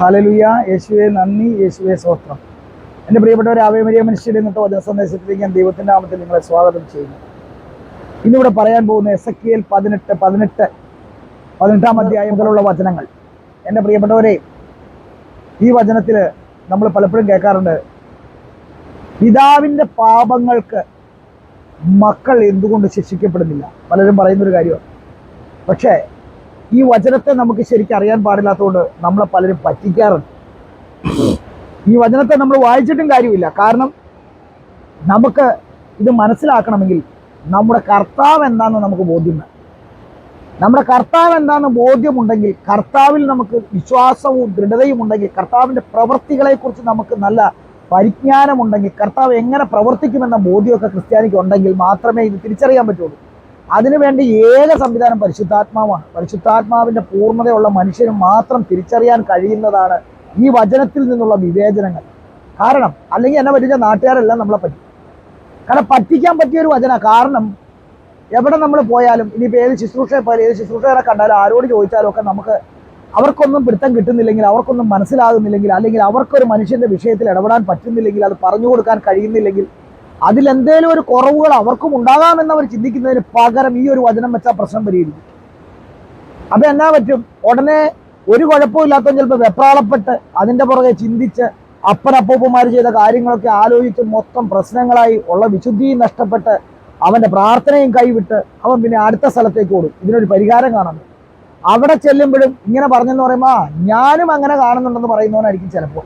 ഹാലലുയ. യേശുവെ നന്ദി. യേശുവെ സ്വത്രം എന്റെ പ്രിയപ്പെട്ടവരെ ആവേമരിയ മനുഷ്യരെ ഇന്നത്തെ വചന സന്ദേശത്തിലേക്ക് ഞാൻ ദൈവത്തിന്റെ നാമത്തിൽ നിങ്ങളെ സ്വാഗതം ചെയ്യുന്നു. ഇന്നിവിടെ പറയാൻ പോകുന്ന എസ് എ എൽ പതിനെട്ട് പതിനെട്ട് പതിനെട്ടാം അധ്യായം മുതലുള്ള വചനങ്ങൾ. എന്റെ പ്രിയപ്പെട്ടവരെ ഈ വചനത്തിൽ നമ്മൾ പലപ്പോഴും കേൾക്കാറുണ്ട്. പിതാവിന്റെ പാപങ്ങൾക്ക് മക്കൾ എന്തുകൊണ്ട് ശിക്ഷിക്കപ്പെടുന്നില്ല? പലരും പറയുന്നൊരു കാര്യമാണ്. പക്ഷേ ഈ വചനത്തെ നമുക്ക് ശരിക്കും അറിയാൻ പാടില്ലാത്തതുകൊണ്ട് നമ്മളെ പലരും പറ്റിക്കാറുണ്ട്. ഈ വചനത്തെ നമ്മൾ വായിച്ചിട്ടും കാര്യമില്ല. കാരണം നമുക്ക് ഇത് മനസ്സിലാക്കണമെങ്കിൽ നമ്മുടെ കർത്താവ് എന്താണെന്ന് നമുക്ക് ബോധ്യം വേണം നമ്മുടെ കർത്താവ് എന്താണെന്ന് ബോധ്യമുണ്ടെങ്കിൽ കർത്താവിൽ നമുക്ക് വിശ്വാസവും ദൃഢതയും ഉണ്ടെങ്കിൽ കർത്താവിന്റെ പ്രവൃത്തികളെക്കുറിച്ച് നമുക്ക് നല്ല പരിജ്ഞാനമുണ്ടെങ്കിൽ കർത്താവ് എങ്ങനെ പ്രവർത്തിക്കുമെന്ന ബോധ്യമൊക്കെ ക്രിസ്ത്യാനിക്ക് ഉണ്ടെങ്കിൽ മാത്രമേ ഇത് തിരിച്ചറിയാൻ പറ്റുള്ളൂ. അതിനുവേണ്ടി ഏക സംവിധാനം പരിശുദ്ധാത്മാവാണ്. പരിശുദ്ധാത്മാവിന്റെ പൂർണതയുള്ള മനുഷ്യന് മാത്രം തിരിച്ചറിയാൻ കഴിയുന്നതാണ് ഈ വചനത്തിൽ നിന്നുള്ള വിവേചനങ്ങൾ. കാരണം അല്ലെങ്കിൽ എന്നെ പറ്റിച്ച നാട്ടുകാരെല്ലാം നമ്മളെ പറ്റി. കാരണം പറ്റിക്കാൻ പറ്റിയ ഒരു വചന. കാരണം എവിടെ നമ്മൾ പോയാലും ഇനിയിപ്പോൾ ഏത് ശുശ്രൂഷയെ പോയാലും ഏത് ശുശ്രൂഷകരെ കണ്ടാലും ആരോട് ചോദിച്ചാലും ഒക്കെ നമുക്ക് അവർക്കൊന്നും പിടുത്തം കിട്ടുന്നില്ലെങ്കിൽ അവർക്കൊന്നും മനസ്സിലാകുന്നില്ലെങ്കിൽ അല്ലെങ്കിൽ അവർക്കൊരു മനുഷ്യന്റെ വിഷയത്തിൽ ഇടപെടാൻ പറ്റുന്നില്ലെങ്കിൽ അത് പറഞ്ഞു കൊടുക്കാൻ കഴിയുന്നില്ലെങ്കിൽ അതിലെന്തേലും ഒരു കുറവുകൾ അവർക്കും ഉണ്ടാകാമെന്ന് അവർ ചിന്തിക്കുന്നതിന് പകരം ഈ ഒരു വചനം വെച്ചാൽ പ്രശ്നം പരിഹരിക്കും. അപ്പൊ എന്നാ പറ്റും? ഉടനെ ഒരു കുഴപ്പമില്ലാത്തവൻ ചിലപ്പോൾ വെപ്രാളപ്പെട്ട് അതിന്റെ പുറകെ ചിന്തിച്ച് അപ്പനപ്പൂപ്പന്മാർ ചെയ്ത കാര്യങ്ങളൊക്കെ ആലോചിച്ച് മൊത്തം പ്രശ്നങ്ങളായി ഉള്ള വിശുദ്ധിയും നഷ്ടപ്പെട്ട് അവന്റെ പ്രാർത്ഥനയും കൈവിട്ട് അവൻ പിന്നെ അടുത്ത സ്ഥലത്തേക്ക് ഓടും. ഇതിനൊരു പരിഹാരം കാണുന്നു അവിടെ ചെല്ലുമ്പോഴും ഇങ്ങനെ പറഞ്ഞെന്ന് പറയുമ്പോൾ ഞാനും അങ്ങനെ കാണുന്നുണ്ടെന്ന് പറയുന്നവനായിരിക്കും ചിലപ്പോൾ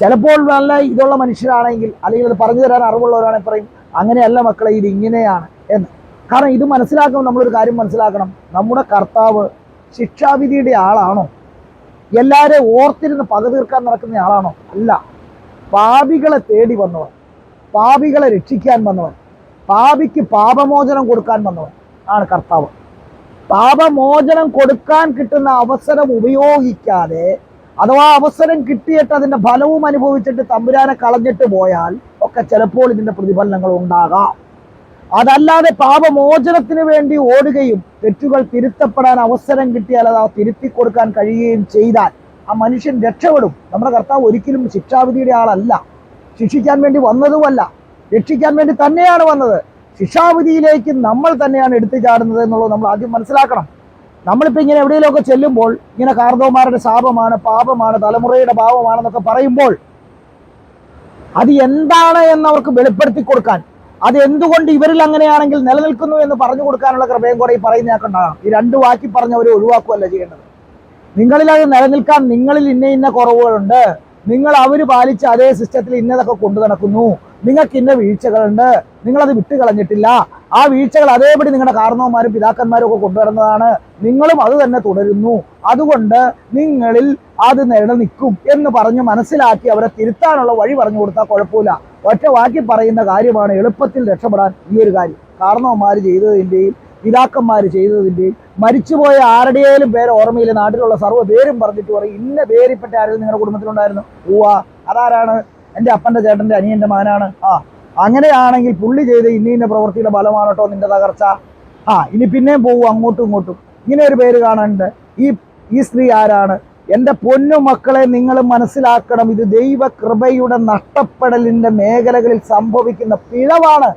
ചിലപ്പോൾ നല്ല ഇതുള്ള മനുഷ്യരാണെങ്കിൽ അല്ലെങ്കിൽ അത് പറഞ്ഞു തരാൻ അറിവുള്ളവരാണെങ്കിൽ പറയും അങ്ങനെയല്ല മക്കളെ ഇത് ഇങ്ങനെയാണ് എന്ന്. കാരണം ഇത് മനസ്സിലാക്കുമ്പോൾ നമ്മളൊരു കാര്യം മനസ്സിലാക്കണം. നമ്മുടെ കർത്താവ് ശിക്ഷാവിധിയുടെ ആളാണോ? എല്ലാവരെയും ഓർത്തിരുന്ന് പക തീർക്കാൻ നടക്കുന്ന ആളാണോ? അല്ല. പാപികളെ തേടി വന്നവൻ പാപികളെ രക്ഷിക്കാൻ വന്നവൻ പാപിക്ക് പാപമോചനം കൊടുക്കാൻ വന്നവൻ ആണ് കർത്താവ്. പാപമോചനം കൊടുക്കാൻ കിട്ടുന്ന അവസരം ഉപയോഗിക്കാതെ അഥവാ അവസരം കിട്ടിയിട്ട് അതിന്റെ ഫലവും അനുഭവിച്ചിട്ട് തമ്പുരാനെ കളഞ്ഞിട്ട് പോയാൽ ഒക്കെ ചിലപ്പോൾ ഇതിന്റെ പ്രതിഫലനങ്ങൾ ഉണ്ടാകാം. അതല്ലാതെ പാപമോചനത്തിന് വേണ്ടി ഓടുകയും തെറ്റുകൾ തിരുത്തപ്പെടാൻ അവസരം കിട്ടിയാൽ അത് തിരുത്തി കൊടുക്കാൻ കഴിയുകയും ചെയ്താൽ ആ മനുഷ്യൻ രക്ഷപ്പെടും. നമ്മുടെ കർത്താവ് ഒരിക്കലും ശിക്ഷാവിധിയുടെ ആളല്ല. ശിക്ഷിക്കാൻ വേണ്ടി വന്നതുമല്ല. രക്ഷിക്കാൻ വേണ്ടി തന്നെയാണ് വന്നത്. ശിക്ഷാവിധിയിലേക്ക് നമ്മൾ തന്നെയാണ് എടുത്തു ചാടുന്നത് എന്നുള്ളത് നമ്മൾ ആദ്യം മനസ്സിലാക്കണം. നമ്മളിപ്പോൾ ഇങ്ങനെ എവിടെയെങ്കിലുമൊക്കെ ചെല്ലുമ്പോൾ ഇങ്ങനെ കാർദവന്മാരുടെ ശാപമാണ് പാപമാണ് തലമുറയുടെ പാപമാണെന്നൊക്കെ പറയുമ്പോൾ അത് എന്താണ് എന്ന് അവർക്ക് വെളിപ്പെടുത്തി കൊടുക്കാൻ അത് എന്തുകൊണ്ട് ഇവരിൽ അങ്ങനെയാണെങ്കിൽ നിലനിൽക്കുന്നു എന്ന് പറഞ്ഞു കൊടുക്കാനുള്ള കൃപയും കൂടെ ഈ പറയുന്നയാക്കുണ്ടാകാം ഈ രണ്ട് വാക്കി പറഞ്ഞവരെ ഒഴിവാക്കുകയല്ല ചെയ്യേണ്ടത്. നിങ്ങളിൽ അത് നിലനിൽക്കാൻ നിങ്ങളിൽ ഇന്ന ഇന്ന കുറവുകളുണ്ട്. നിങ്ങൾ അവർ പാലിച്ച അതേ സിസ്റ്റത്തിൽ ഇന്നതൊക്കെ കൊണ്ടു നടക്കുന്നു. നിങ്ങൾക്ക് ഇന്ന വീഴ്ചകളുണ്ട്. നിങ്ങളത് വിട്ടു കളഞ്ഞിട്ടില്ല ആ വീഴ്ചകൾ അതേപടി നിങ്ങളുടെ കാരണവന്മാരും പിതാക്കന്മാരും ഒക്കെ കൊണ്ടുവരുന്നതാണ് നിങ്ങളും അത് തന്നെ തുടരുന്നു. അതുകൊണ്ട് നിങ്ങളിൽ അത് നിലനിൽക്കും എന്ന് പറഞ്ഞ് മനസ്സിലാക്കി അവരെ തിരുത്താനുള്ള വഴി പറഞ്ഞു കൊടുത്താൽ കുഴപ്പമില്ല. ഒറ്റ വാക്കി പറയുന്ന കാര്യമാണ് എളുപ്പത്തിൽ രക്ഷപ്പെടാൻ ഈ ഒരു കാര്യം. കാരണവന്മാർ ചെയ്തതിന്റെയും പിതാക്കന്മാർ ചെയ്തതിന്റെയും മരിച്ചുപോയ ആരുടെയും പേര് ഓർമ്മയില്ല. നാട്ടിലുള്ള സർവ പേരും പറഞ്ഞിട്ട് പറയും. ഇന്ന പേരിപ്പെട്ട ആരെങ്കിലും നിങ്ങളുടെ കുടുംബത്തിലുണ്ടായിരുന്നു. ഉവ്വ അതാരാണ്? എന്റെ അപ്പന്റെ ചേട്ടന്റെ അനിയന്റെ മകനാണ്. ആ അങ്ങനെയാണെങ്കിൽ പുള്ളി ചെയ്ത ഇന്ന ഇന്ന പ്രവൃത്തിയുടെ ഫലമാണ് കേട്ടോ നിന്റെ തകർച്ച? ആ ഇനി പിന്നെയും പോകും അങ്ങോട്ടും ഇങ്ങോട്ടും. ഇങ്ങനെ ഒരു പേര് കാണാനുണ്ട്. ഈ ഈ സ്ത്രീ ആരാണ്? എന്റെ പൊന്നു മക്കളെ നിങ്ങൾ മനസ്സിലാക്കണം. ഇത് ദൈവ കൃപയുടെ നഷ്ടപ്പെടലിന്റെ മേഖലകളിൽ സംഭവിക്കുന്ന പിഴവാണ്.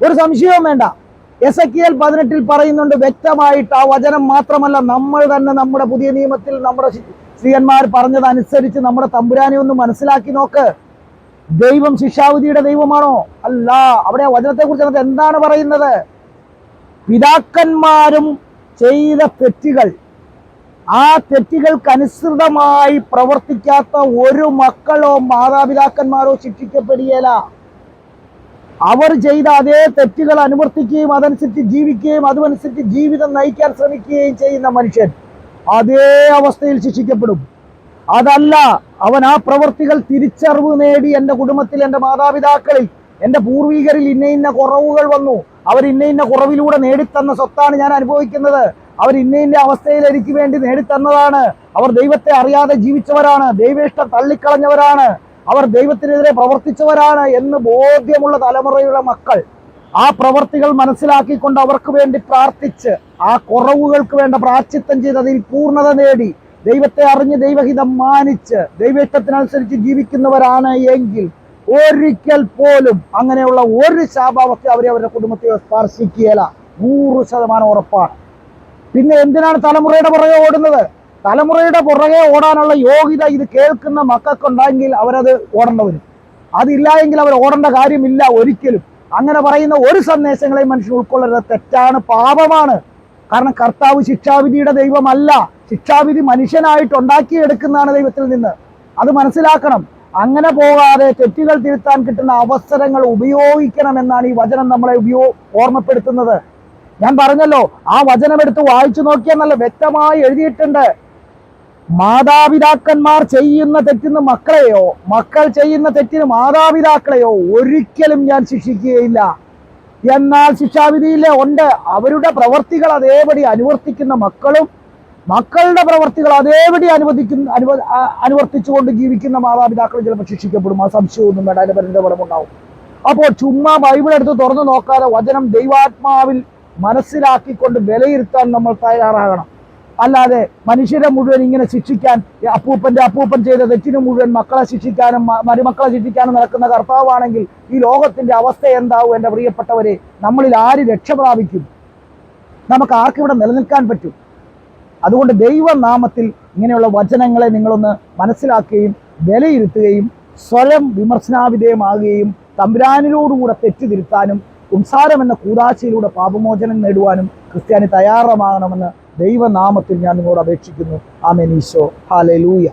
ഒരു സംശയവും വേണ്ട. എസ് എൽ പതിനെട്ടിൽ പറയുന്നുണ്ട് വ്യക്തമായിട്ട് ആ വചനം മാത്രമല്ല നമ്മൾ തന്നെ നമ്മുടെ പുതിയ നിയമത്തിൽ നമ്മുടെ സ്ത്രീയന്മാർ പറഞ്ഞതനുസരിച്ച് നമ്മുടെ തമ്പുരാനെ ഒന്ന് മനസ്സിലാക്കി നോക്ക്. ദൈവം ശിക്ഷാവിധിയുടെ ദൈവമാണോ? അല്ല. അവിടെ ആ വചനത്തെ കുറിച്ച് നമുക്ക് എന്താണ് പറയുന്നത്? പിതാക്കന്മാരും ചെയ്ത തെറ്റുകൾ ആ തെറ്റുകൾക്കനുസൃതമായി പ്രവർത്തിക്കാത്ത ഒരു മക്കളോ മാതാപിതാക്കന്മാരോ ശിക്ഷിക്കപ്പെടുകയില്ല അവർ ചെയ്ത അതേ തെറ്റുകൾ അനുവർത്തിക്കുകയും അതനുസരിച്ച് ജീവിക്കുകയും അതുമനുസരിച്ച് ജീവിതം നയിക്കാൻ ശ്രമിക്കുകയും ചെയ്യുന്ന മനുഷ്യൻ അതേ അവസ്ഥയിൽ ശിക്ഷിക്കപ്പെടും. അതല്ല അവൻ ആ പ്രവൃത്തികൾ തിരിച്ചറിവ് നേടി എന്റെ കുടുംബത്തിൽ എന്റെ മാതാപിതാക്കളിൽ എന്റെ പൂർവീകരിൽ ഇന്ന ഇന്ന കുറവുകൾ വന്നു. അവർ ഇന്ന ഇന്ന കുറവിലൂടെ നേടിത്തന്ന സ്വത്താണ് ഞാൻ അനുഭവിക്കുന്നത്. അവർ ഇന്ന ഇന്ന അവസ്ഥയിൽ എനിക്ക് വേണ്ടി നേടിത്തന്നതാണ്. അവർ ദൈവത്തെ അറിയാതെ ജീവിച്ചവരാണ് ദൈവേഷ്ടം തള്ളിക്കളഞ്ഞവരാണ്. അവർ ദൈവത്തിനെതിരെ പ്രവർത്തിച്ചവരാണ് എന്ന് ബോധ്യമുള്ള തലമുറയുള്ള മക്കൾ. ആ പ്രവർത്തികൾ മനസ്സിലാക്കിക്കൊണ്ട് അവർക്ക് വേണ്ടി പ്രാർത്ഥിച്ച് ആ കുറവുകൾക്ക് വേണ്ട പ്രാർത്ഥിത്വം ചെയ്ത് അതിൽ പൂർണത നേടി ദൈവത്തെ അറിഞ്ഞ് ദൈവഹിതം മാനിച്ച് ദൈവയിഷ്ടത്തിനനുസരിച്ച് ജീവിക്കുന്നവരാണ് എങ്കിൽ ഒരിക്കൽ പോലും അങ്ങനെയുള്ള ഒരു ശാപാവസ്ഥ അവരെ അവരുടെ കുടുംബത്തെ സ്പർശിക്കുകയില്ല. നൂറ് ശതമാനം ഉറപ്പാണ്. പിന്നെ എന്തിനാണ് തലമുറയുടെ പുറകെ ഓടുന്നത്? തലമുറയുടെ പുറകെ ഓടാനുള്ള യോഗ്യത ഇത് കേൾക്കുന്ന മക്കൾക്കുണ്ടെങ്കിൽ അവരത് ഓടേണ്ട വരും. അതില്ല എങ്കിൽ അവർ ഓടേണ്ട കാര്യമില്ല ഒരിക്കലും. അങ്ങനെ പറയുന്ന ഒരു സന്ദേശങ്ങളെയും മനുഷ്യൻ ഉൾക്കൊള്ളരുത്. തെറ്റാണ് പാപമാണ്. കാരണം കർത്താവ് ശിക്ഷാവിധിയുടെ ദൈവമല്ല. ശിക്ഷാവിധി മനുഷ്യനായിട്ട് ഉണ്ടാക്കിയെടുക്കുന്നതാണ് ദൈവത്തിൽ നിന്ന്. അത് മനസ്സിലാക്കണം. അങ്ങനെ പോകാതെ തെറ്റുകൾ തിരുത്താൻ കിട്ടുന്ന അവസരങ്ങൾ ഉപയോഗിക്കണമെന്നാണ് ഈ വചനം നമ്മളെ ഉപയോ ഓർമ്മപ്പെടുത്തുന്നത്. ഞാൻ പറഞ്ഞല്ലോ ആ വചനം എടുത്ത് വായിച്ചു നോക്കിയാൽ നല്ല വ്യക്തമായി എഴുതിയിട്ടുണ്ട്. മാതാപിതാക്കന്മാർ ചെയ്യുന്ന തെറ്റിന് മക്കളെയോ മക്കൾ ചെയ്യുന്ന തെറ്റിന് മാതാപിതാക്കളെയോ ഒരിക്കലും ഞാൻ ശിക്ഷിക്കുകയില്ല. എന്നാൽ ശിക്ഷാവിധിയിലെ ഉണ്ട്. അവരുടെ പ്രവർത്തികൾ അതേപടി അനുവർത്തിക്കുന്ന മക്കളും മക്കളുടെ പ്രവർത്തികൾ അതേപടി അനുവദിക്കുന്ന അനുവ അനുവർത്തിച്ചുകൊണ്ട് ജീവിക്കുന്ന മാതാപിതാക്കൾ ചിലപ്പോൾ ശിക്ഷിക്കപ്പെടും. ആ സംശയമൊന്നും വേണ്ട. അതിന്റെ പരിണിതഫലം ഉണ്ടാവും അപ്പോൾ ചുമ്മാ ബൈബിൾ എടുത്ത് തുറന്നു നോക്കാതെ വചനം ദൈവാത്മാവിൽ മനസ്സിലാക്കിക്കൊണ്ട് വിലയിരുത്താൻ നമ്മൾ തയ്യാറാകണം. അല്ലാതെ മനുഷ്യരെ മുഴുവൻ ഇങ്ങനെ ശിക്ഷിക്കാൻ അപ്പൂപ്പന്റെ അപ്പൂപ്പൻ ചെയ്ത തെറ്റിന് മുഴുവൻ മക്കളെ ശിക്ഷിക്കാനും മരുമക്കളെ ശിക്ഷിക്കാനും നടക്കുന്ന കർത്താവാണെങ്കിൽ ഈ ലോകത്തിന്റെ അവസ്ഥ എന്താവും എന്റെ പ്രിയപ്പെട്ടവരെ? നമ്മളിൽ ആര് രക്ഷ പ്രാപിക്കും? നമുക്ക് ആർക്കിവിടെ നിലനിൽക്കാൻ പറ്റും? അതുകൊണ്ട് ദൈവനാമത്തിൽ ഇങ്ങനെയുള്ള വചനങ്ങളെ നിങ്ങളൊന്ന് മനസ്സിലാക്കുകയും വിലയിരുത്തുകയും സ്വയം വിമർശനാവിധേയമാകുകയും തമ്പുരാനിലൂടുകൂടെ തെറ്റുതിരുത്താനും ഉംസാരം എന്ന കൂതാശയിലൂടെ പാപമോചനം നേടുവാനും ക്രിസ്ത്യാനി തയ്യാറമാകണമെന്ന് ദൈവനാമത്തിൽ ഞാൻ നിങ്ങളോട് അപേക്ഷിക്കുന്നു. ആമേൻ ഈശോ. ഹാലലൂയ